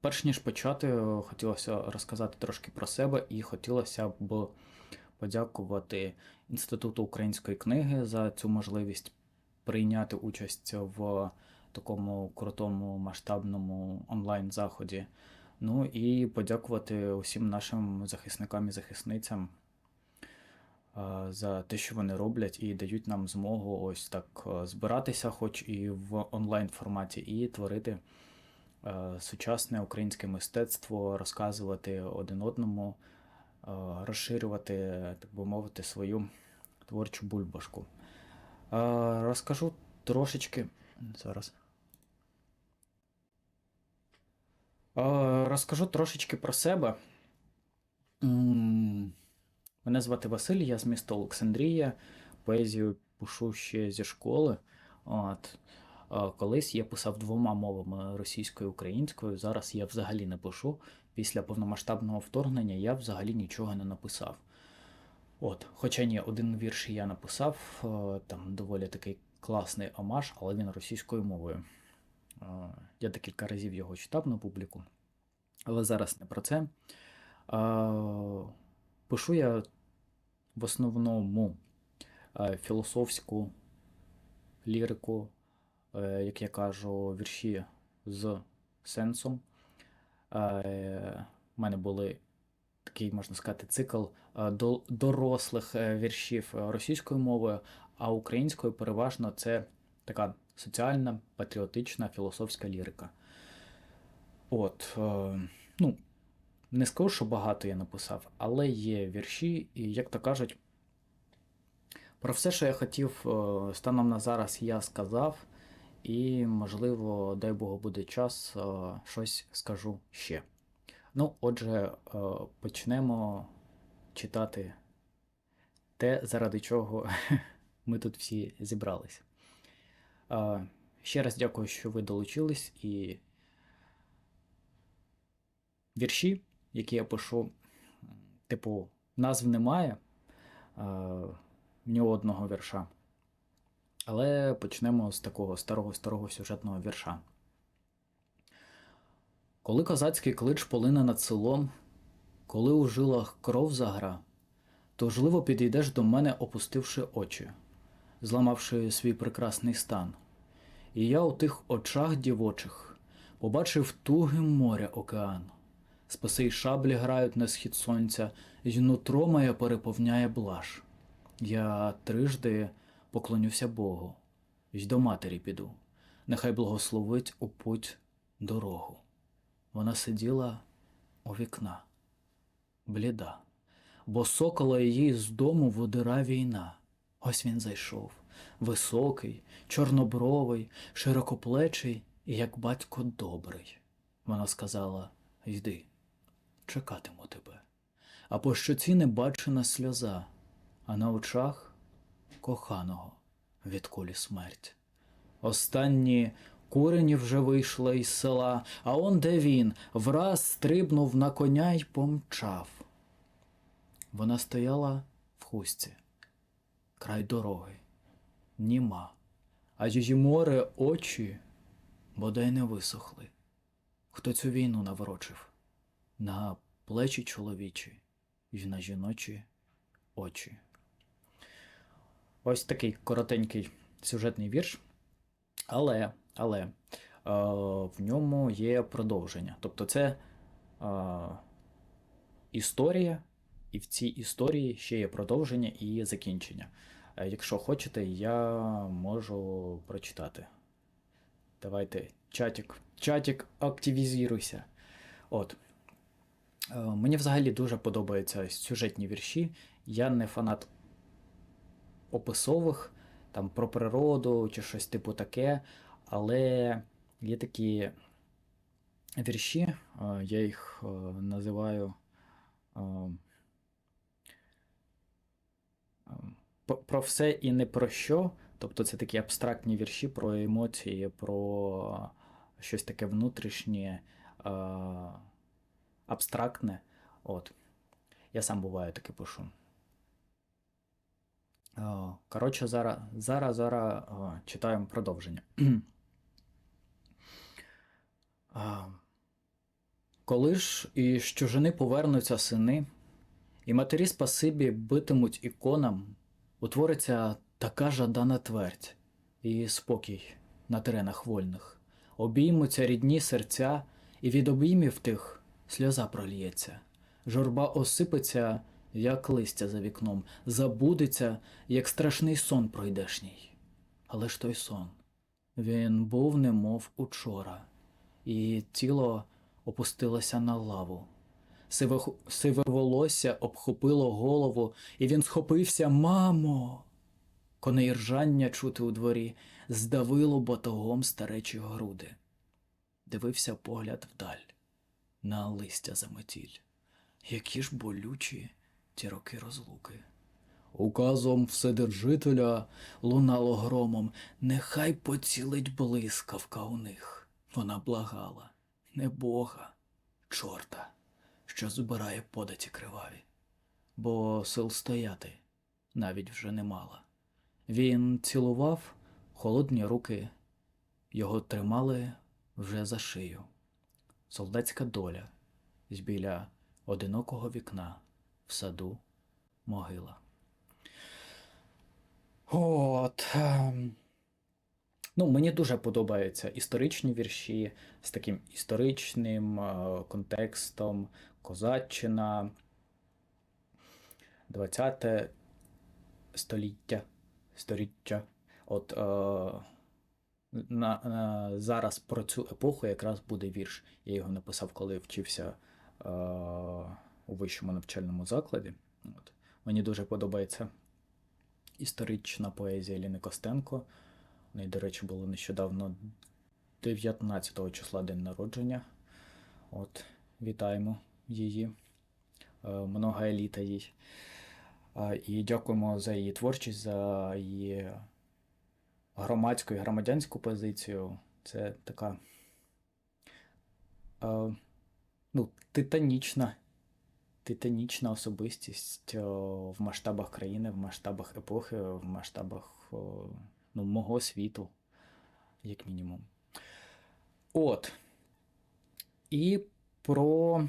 Перш ніж почати, хотілося розказати трошки про себе, і хотілося б подякувати Інституту української книги за цю можливість прийняти участь в такому крутому масштабному онлайн-заході. Ну і подякувати усім нашим захисникам і захисницям за те, що вони роблять, і дають нам змогу ось так збиратися, хоч і в онлайн форматі, і творити сучасне українське мистецтво, розказувати один одному, е, розширювати, так би мовити, свою творчу бульбашку. Е, Розкажу трошечки зараз. Е, Розкажу трошечки про себе. Мене звати Василь, я з міста Олександрія. Поезію пишу ще зі школи. От. Е, Колись я писав двома мовами російською і українською. Зараз я взагалі не пишу. Після повномасштабного вторгнення я взагалі нічого не написав. От, хоча ні, один вірш я написав, е, там доволі такий класний омаж, але він російською мовою. Е, Я декілька разів його читав на публіку, але зараз не про це. Е, Пишу я в основному е, філософську лірику, е, як я кажу, вірші з сенсом. Е, У мене були такий, можна сказати, цикл е, дорослих е, віршів е, російською мовою, а українською переважно це така соціальна, патріотична, філософська лірика. От, е, ну, не скажу, що багато я написав, але є вірші, і, як то кажуть, про все, що я хотів е, станом на зараз, я сказав, і, можливо, дай Богу, буде час, е, щось скажу ще. Ну, отже, е, почнемо читати те, заради чого ми тут всі зібрались. Е, Ще раз дякую, що ви долучились, і вірші, які я пишу, типу, назв немає ні одного вірша. Але почнемо з такого старого-старого сюжетного вірша. Коли козацький клич полине над селом, коли у жилах кров загра, то жливо підійдеш до мене, опустивши очі, зламавши свій прекрасний стан. І я у тих очах дівочих побачив туги моря океан. Спаси й шаблі грають на схід сонця, й нутро моє переповняє блаж. Я трижди поклонюся Богу, й до матері піду. Нехай благословить у путь дорогу. Вона сиділа у вікна, бліда, бо сокола її з дому водира війна. Ось він зайшов, високий, чорнобровий, широкоплечий, як батько добрий. Вона сказала: Йди, чекатиму тебе. А по щоці не бачена сльоза, а на очах коханого від кулі смерть. Останні курені вже вийшли із села, а он де він враз стрибнув на коня й помчав. Вона стояла в хустці, край дороги, німа, а її море очі бодай не висохли. Хто цю війну наворочив? На плечі чоловічі й на жіночі очі. Ось такий коротенький сюжетний вірш. Але, але е, в ньому є продовження. Тобто це е, історія, і в цій історії ще є продовження і закінчення. Е, якщо хочете, я можу прочитати. Давайте, чатик, чатик, активізуйся. От. Е, мені взагалі дуже подобаються сюжетні вірші. Я не фанат описових, там про природу чи щось типу таке. Але є такі вірші, е, я їх е, називаю е, про все і не про що. Тобто це такі абстрактні вірші про емоції, про щось таке внутрішнє, абстрактне. От. Я сам буваю таке пишу. О, Коротше, зараз, зараз, зараз читаємо продовження. Коли ж і з чужини повернуться сини, і матері спасибі битимуть іконам, утвориться така жадана твердь і спокій на теренах вольних, обіймуться рідні серця, і від обіймів тих сльоза проліється, журба осипеться, як листя за вікном, забудеться, як страшний сон пройдешній. Але ж той сон, він був немов учора, і тіло опустилося на лаву. Сиве, сиве волосся обхопило голову, і він схопився, мамо. Коней ржання чути у дворі, здавило батогом старечі груди. Дивився погляд вдаль, на листя заметіль. Які ж болючі ті роки розлуки. Указом Вседержителя лунало громом, нехай поцілить блискавка у них. Вона благала, не Бога, чорта, що збирає податі криваві, бо сил стояти навіть вже не мала. Він цілував холодні руки, його тримали вже за шию. Солдатська доля збіля одинокого вікна в саду могила. От. ем, Ну, мені дуже подобаються історичні вірші з таким історичним е, контекстом Козаччина, 20 століття. Сторіччя. От е, на, на, зараз про цю епоху якраз буде вірш. Я його написав, коли вчився е, у вищому навчальному закладі. От. Мені дуже подобається історична поезія Ліни Костенко. У неї, до речі, було нещодавно 19 числа день народження. От, вітаємо її. Е, Много еліта їй. І дякуємо за її творчість, за її громадську і громадянську позицію. Це така е, ну, титанічна, титанічна особистість е, в масштабах країни, в масштабах епохи, в масштабах ну, мого світу, як мінімум. От. І про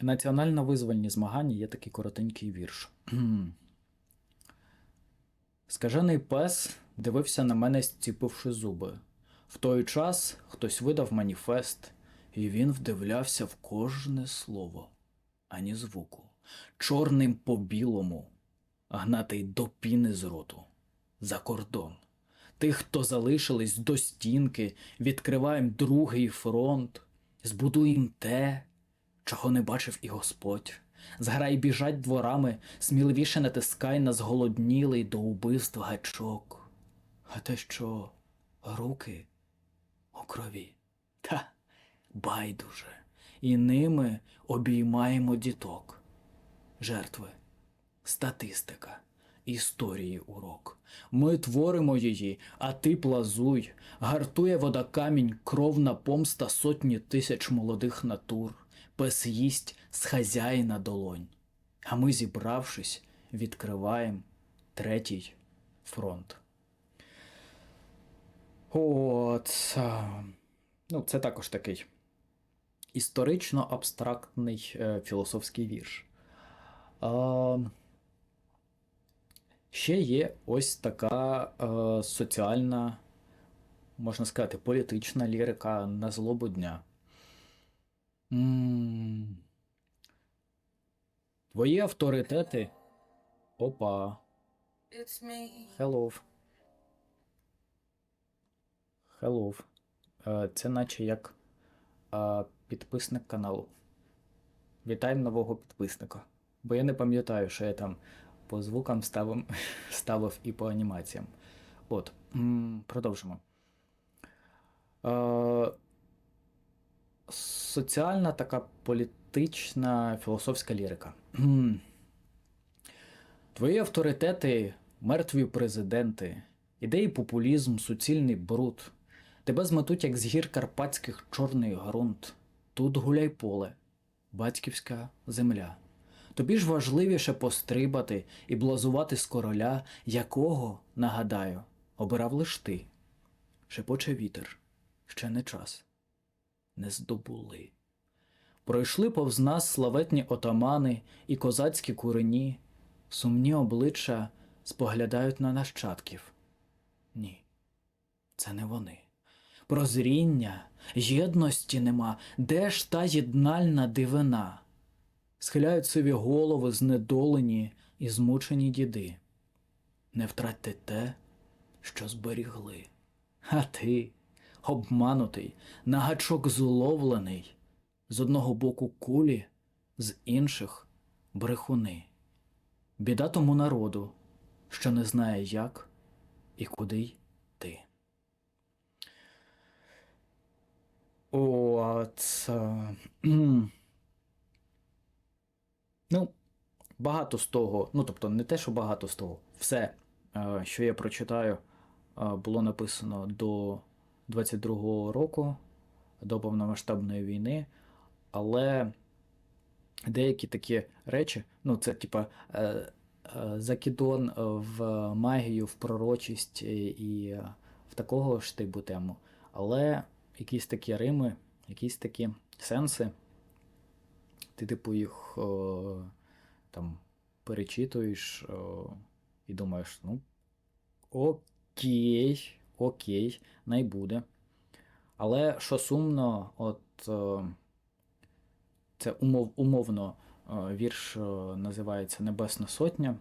національно-визвольні змагання є такий коротенький вірш. Скажений пес дивився на мене, зціпивши зуби. В той час хтось видав маніфест, і він вдивлявся в кожне слово, ані звуку, чорним по білому, гнатий до піни з роту, за кордон. Тих, хто залишились до стінки, відкриваєм другий фронт, збудуєм те, чого не бачив і Господь. Зграй біжать дворами, сміливіше натискай на зголоднілий до убивств гачок. А те, що руки у крові, та байдуже, і ними обіймаємо діток. Жертви, статистика, історії урок. Ми творимо її, а ти плазуй, гартує вода камінь, кровна помста сотні тисяч молодих натур, пес їсть з хазяїна долонь. А ми, зібравшись, відкриваємо третій фронт. От. Ну, це також такий історично абстрактний е, філософський вірш. Ще є ось така е, соціальна, можна сказати, політична лірика на злобу дня. Твої авторитети. Опа. It's me. Hello. Hello. Е, Це наче як підписник каналу. Вітаємо нового підписника. Бо я не пам'ятаю, що я там по звукам ставив, ставив і по анімаціям. От, продовжимо. Е, Соціальна така політична філософська лірика. Твої авторитети, мертві президенти, ідеї популізм, суцільний бруд. Тебе зметуть, як з гір карпатських чорний ґрунт. Тут гуляй поле, батьківська земля. Тобі ж важливіше пострибати і блазувати з короля, якого, нагадаю, обирав лиш ти. Шепоче вітер, ще не час. не здобули. Пройшли повз нас славетні отамани і козацькі курені, сумні обличчя споглядають на нащадків. Ні, це не вони. Прозріння, єдності нема, де ж та єднальна дивина? Схиляють сиві голови знедолені і змучені діди. Не втратьте те, що зберігли. А ти, обманутий, на гачок зловлений, з одного боку кулі, з інших брехуни. Біда тому народу, що не знає, як і куди йти. От. е. Ну, багато з того, ну тобто не те, що багато з того, все, е, що я прочитаю, е, було написано до 22-го року, до повномасштабної війни, але деякі такі речі, ну, це типа закидон в магію, в пророчість і, в такого ж типу тему, але якісь такі рими, якісь такі сенси, ти, типу, їх о, там перечитуєш о, і думаєш, ну, окей, окей, най буде. Але що сумно, от о, це умов, умовно о, вірш о, називається Небесна Сотня.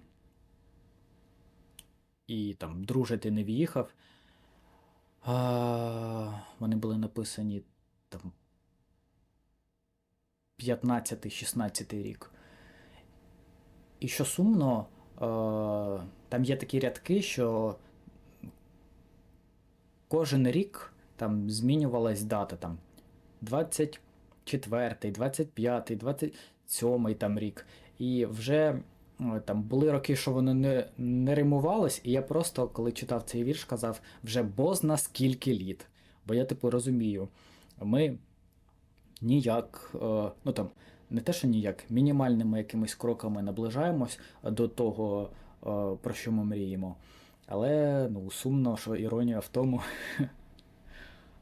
І там Друже, ти не в'їхав. А, вони були написані там 15-16 рік. І що сумно, там є такі рядки, що кожен рік там змінювалась дата там 24, 25, 27 там рік. І вже там були роки, що воно не, не римувалось, і я просто, коли читав цей вірш, казав вже бозна скільки літ. Бо я типу розумію, ми ніяк, е, ну там, не те, що ніяк, мінімальними якимись кроками наближаємось до того, е, про що ми мріємо. Але ну, сумно, що іронія в тому, е,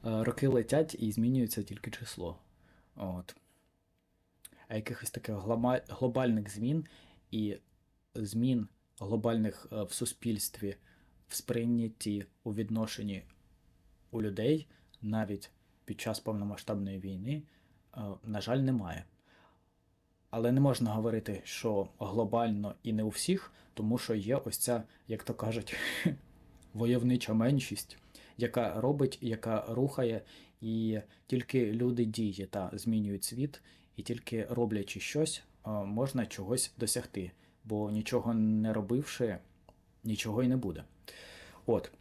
роки летять і змінюється тільки число. От. А якихось таких глобальних змін і змін глобальних е, в суспільстві, в сприйнятті у відношенні у людей навіть під час повномасштабної війни, е, на жаль, немає. Але не можна говорити, що глобально і не у всіх, тому що є ось ця, як то кажуть, войовнича меншість, яка робить, яка рухає, і тільки люди дії та змінюють світ, і тільки роблячи щось, е, можна чогось досягти. Бо нічого не робивши, нічого й не буде. От.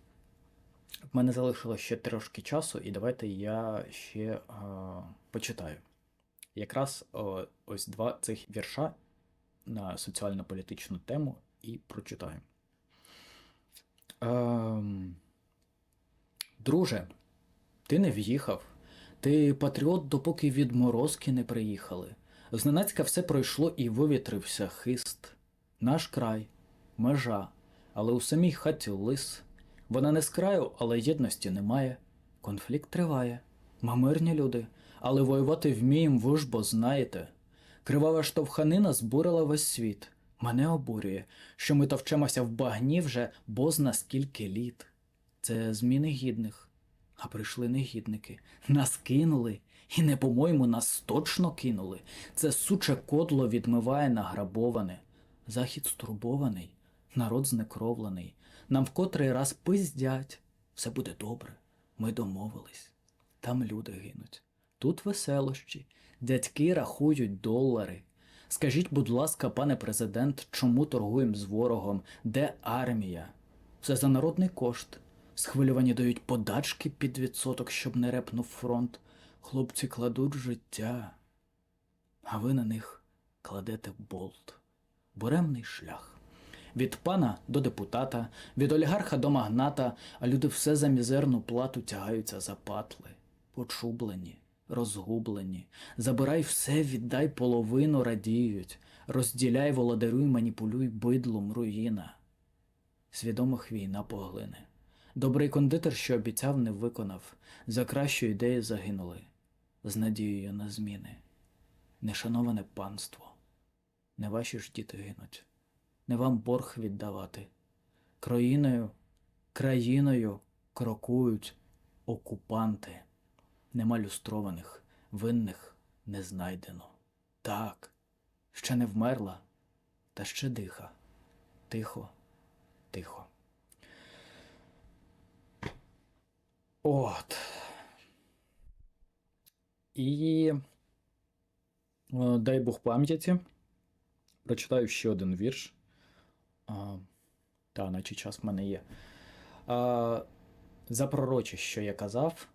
В мене залишилось ще трошки часу, і давайте я ще е, почитаю. Якраз е, ось два цих вірша на соціально-політичну тему і прочитаю. Ем, друже, ти не в'їхав. Ти патріот, допоки відморозки не приїхали. Зненацька все пройшло і вивітрився хист. Наш край, межа, але у самій хаті лис. Вона не з краю, але єдності немає. Конфлікт триває. Ми мирні люди, але воювати вмієм ви ж бо знаєте. Кривава штовханина збурила весь світ. Мене обурює, що ми товчемося в багні вже бозна скільки літ. Це зміни гідних, а прийшли негідники. Нас кинули, і не по-моєму нас точно кинули. Це суче кодло відмиває награбоване. Захід стурбований, народ знекровлений. Нам в котрий раз пиздять. Все буде добре. Ми домовились. Там люди гинуть. Тут веселощі, дядьки рахують долари. Скажіть, будь ласка, пане президент, чому торгуємо з ворогом? Де армія? Все за народний кошт. Схвилювані дають подачки під відсоток, щоб не репнув фронт. Хлопці кладуть життя, а ви на них кладете болт. Буремний шлях. Від пана до депутата, від олігарха до магната, а люди все за мізерну плату тягаються за патли, почублені, розгублені. Забирай все, віддай половину, радіють. Розділяй, володарюй, маніпулюй бидлом руїна. Свідомих війна поглине. Добрий кондитер, що обіцяв, не виконав, за кращу ідею загинули. з надією на зміни. Нешановане панство, не ваші ж діти гинуть, не вам борг віддавати. Країною, країною крокують окупанти. Нема люстрованих, винних не знайдено. Так, ще не вмерла, та ще диха. Тихо, тихо. От. І е, дай Бог пам'яті. Прочитаю ще один вірш. А, та, наче час в мене є. А, за пророче, що я казав.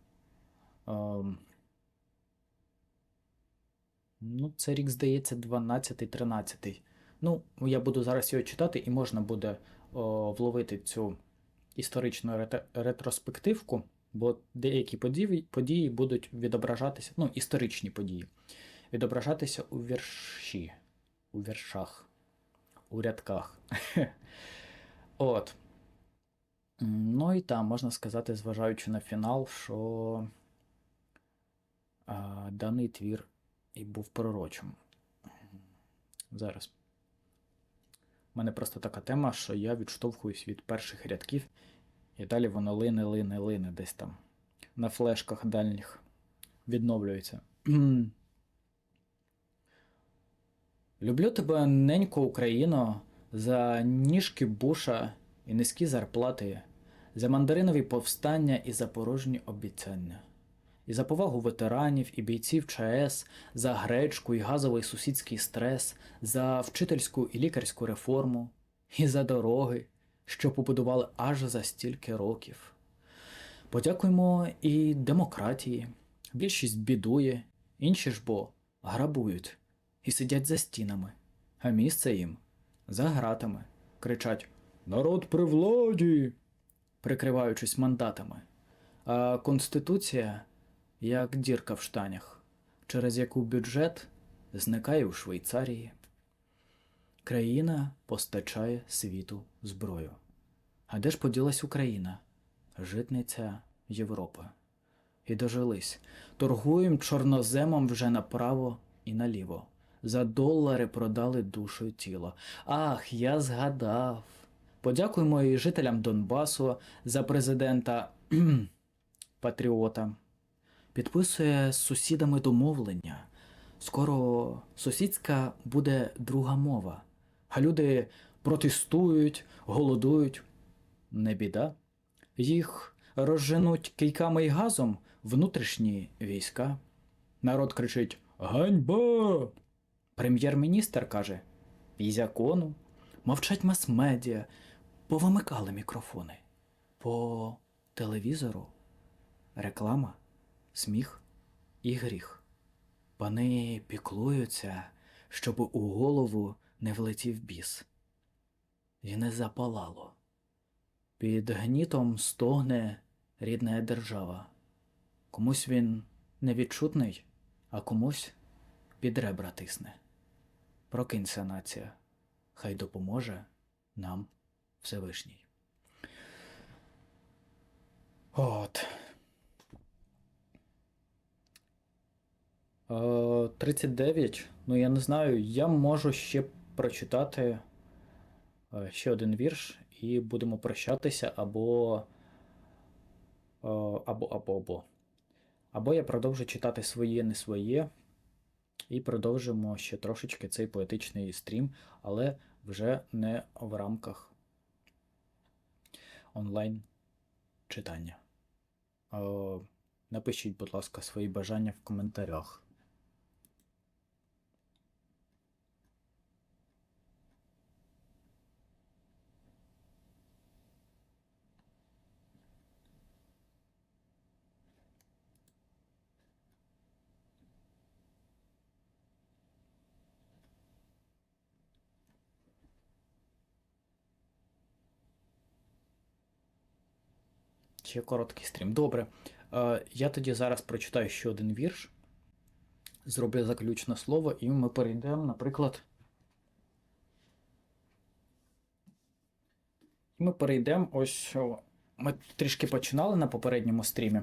А, ну, це рік, здається, 12-13. Ну, я буду зараз його читати, і можна буде о, вловити цю історичну ретроспективку, бо деякі події, події будуть відображатися, ну, історичні події, відображатися у вірші, у віршах, у рядках. От. Ну і там, можна сказати, зважаючи на фінал, що а, даний твір і був пророчим. Зараз. У мене просто така тема, що я відштовхуюсь від перших рядків, і далі воно лине, лине, лине десь там. На флешках дальніх відновлюється. Люблю тебе, ненько Україно, за ніжки буша і низькі зарплати, за мандаринові повстання і за порожні обіцяння, і за повагу ветеранів і бійців ЧАЕС, за гречку і газовий сусідський стрес, за вчительську і лікарську реформу, і за дороги, що побудували аж за стільки років. Подякуємо і демократії. Більшість бідує, інші ж бо грабують і сидять за стінами, а місце їм за гратами, кричать Народ при владі, прикриваючись мандатами. А Конституція як дірка в штанях, через яку бюджет зникає у Швейцарії. Країна постачає світу зброю. А де ж поділась Україна, житниця Європи? І дожились. Торгуєм чорноземом вже направо і наліво. За долари продали душу й тіло. Ах, я згадав. Подякуємо і жителям Донбасу за президента Патріота. Підписує з сусідами домовлення. Скоро сусідська буде друга мова, а люди протестують, голодують. Не біда. Їх розженуть кийками і газом внутрішні війська. Народ кричить Ганьба! Прем'єр-міністр каже І закону. Мовчать мас-медіа, повимикали мікрофони. По телевізору реклама, сміх і гріх. Пани піклуються, щоб у голову не влетів біс. І не запалало. Під гнітом стогне рідна держава. Комусь він невідчутний, а комусь під ребра тисне. Прокинься, нація, хай допоможе нам Всевишній. От. Е, 39. Ну, я не знаю, я можу ще прочитати е, ще один вірш, і будемо прощатися або. е, Або, або, або. Або я продовжу читати своє, не своє. І продовжимо ще трошечки цей поетичний стрім, але вже не в рамках онлайн читання. Е, Напишіть, будь ласка, свої бажання в коментарях. Ще короткий стрім. Добре. Е, я тоді зараз прочитаю ще один вірш. Зроблю заключне слово, і ми перейдемо, наприклад. І ми перейдемо ось. Ми трішки починали на попередньому стрімі.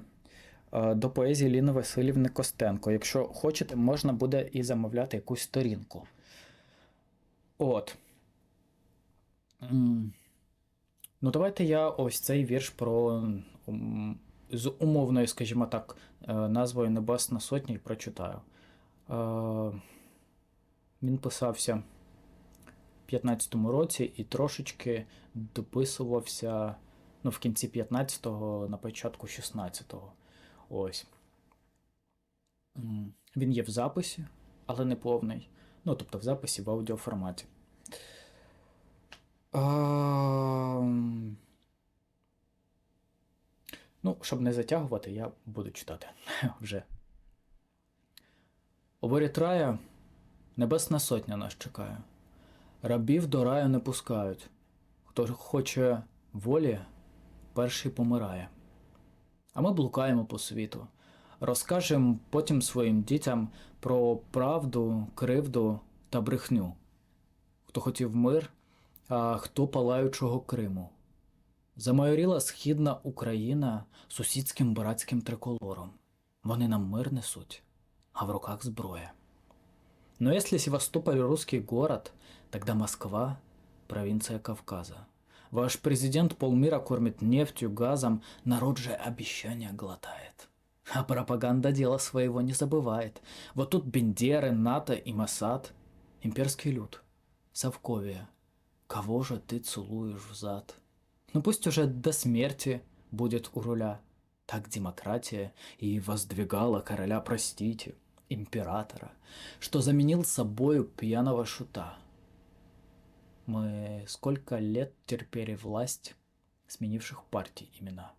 е, до поезії Ліни Васильівни Костенко. Якщо хочете, можна буде і замовляти якусь сторінку. От. Ну, давайте я ось цей вірш про з умовною, скажімо так, е, назвою Небесна Сотня і прочитаю. Е, Він писався в 15-му році і трошечки дописувався ну, в кінці 15-го, на початку 16-го. Ось. Він є в записі, але не повний. Ну, тобто в записі в аудіоформаті. Ам, Ну, щоб не затягувати, я буду читати вже. У рая небесна сотня нас чекає. Рабів до раю не пускають. Хто хоче волі, перший помирає. А ми блукаємо по світу. Розкажемо потім своїм дітям про правду, кривду та брехню. Хто хотів мир, а хто палаючого Криму. Замайоріла східна Україна сусідським братським триколором. Вони нам мир несуть, а в руках зброя. Но если Севастополь русский город, тогда Москва – провинция Кавказа. Ваш президент полмира кормит нефтью, газом, народ же обещания глотает. А пропаганда дела своего не забывает. Вот тут Бендеры, НАТО и Масад. Имперский люд. Совковия. Кого же ты целуешь в зад? Ну пусть уже до смерти будет у руля. Так демократия и воздвигала короля, простите, императора, что заменил собою пьяного шута. Мы сколько лет терпели власть сменивших партий имена.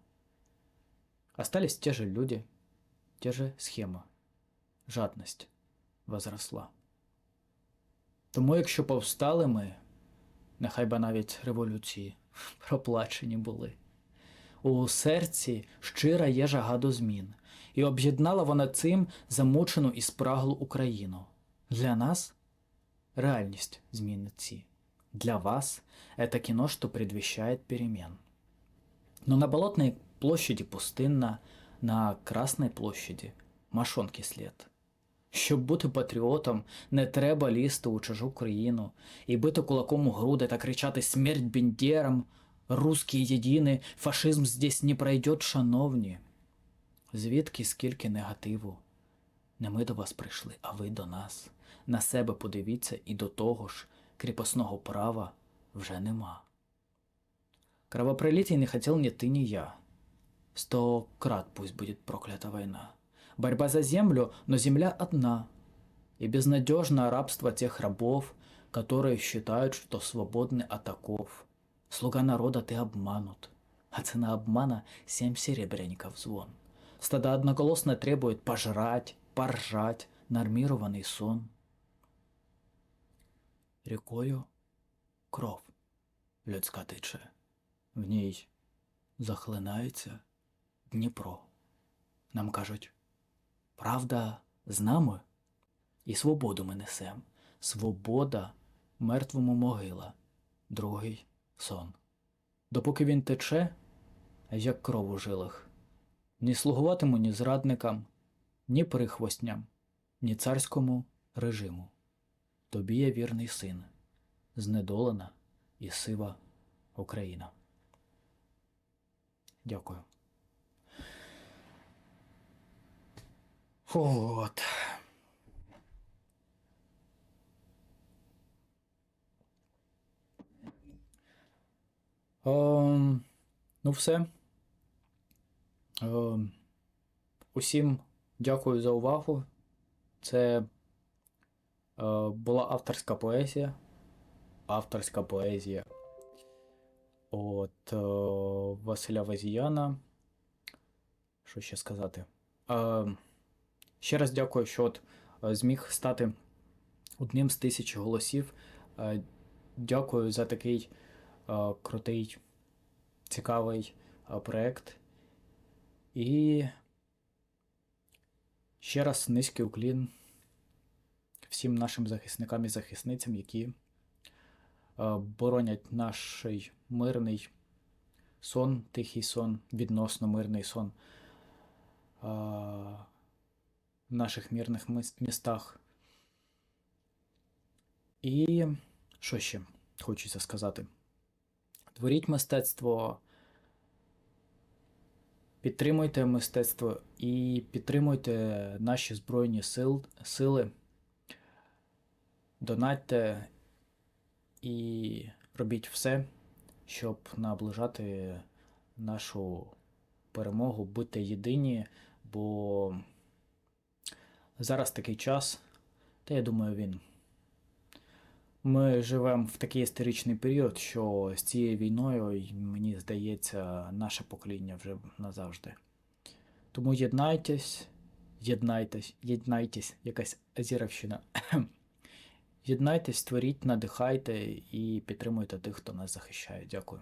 Остались те же люди, те же схеми. Жадность возросла. Тому, якщо повстали ми, нехай би навіть революції проплачені були. У серці щира є жага до змін, і об'єднала вона цим замучену і спраглу Україну. Для нас реальність зміни. Для вас это кино, что предвещает перемен. Но на Болотной площади пустынно, на Красной площади машонки слід. Щоб бути патріотом, не треба лізти у чужу країну і бити кулаком у груди та кричати «Смерть бендерам! Русські єдині, фашизм здесь не пройдет, шановні!» Звідки скільки негативу? Не ми до вас прийшли, а ви до нас. На себе подивіться і до того ж, кріпосного права вже нема. Кровопролитий не хотел ни ты, ни я. Сто крат пусть будет проклята война. Борьба за землю, но земля одна. И безнадежное рабство тех рабов, которые считают, что свободны от оков. Слуга народа ты обманут, а цена обмана — семь серебряников звон. Стада одноголосно требует пожрать, поржать, нормированный сон. Рікою кров людська тече, в ній захлинається Дніпро. Нам кажуть, правда з нами, і свободу ми несем. Свобода мертвому могила, другий сон. Допоки він тече, як кров у жилах, ні слугуватиму ні зрадникам, ні прихвостням, ні царському режиму. Тобі є вірний син, знедолена і сива Україна. Дякую. От. Ем, ну, все. Ем, усім дякую за увагу. Це е, була авторська поезія. Авторська поезія от е, Василя Вазіяна. Що ще сказати? Е, ще раз дякую, що от е, зміг стати одним з тисячі голосів. Е, дякую за такий е, крутий, цікавий проект. І ще раз низький уклін всім нашим захисникам і захисницям, які боронять наш мирний сон, тихий сон, відносно мирний сон. В наших мирних містах. І що ще хочеться сказати? Творіть мистецтво, підтримуйте мистецтво і підтримуйте наші Збройні сил, сили, донатьте і робіть все, щоб наближати нашу перемогу, будьте єдині, бо зараз такий час, та я думаю, він. Ми живемо в такий історичний період, що з цією війною, мені здається, наше покоління вже назавжди. Тому єднайтесь, єднайтесь, єднайтесь, якась азіровщина. Єднайтесь, творіть, надихайте і підтримуйте тих, хто нас захищає. Дякую.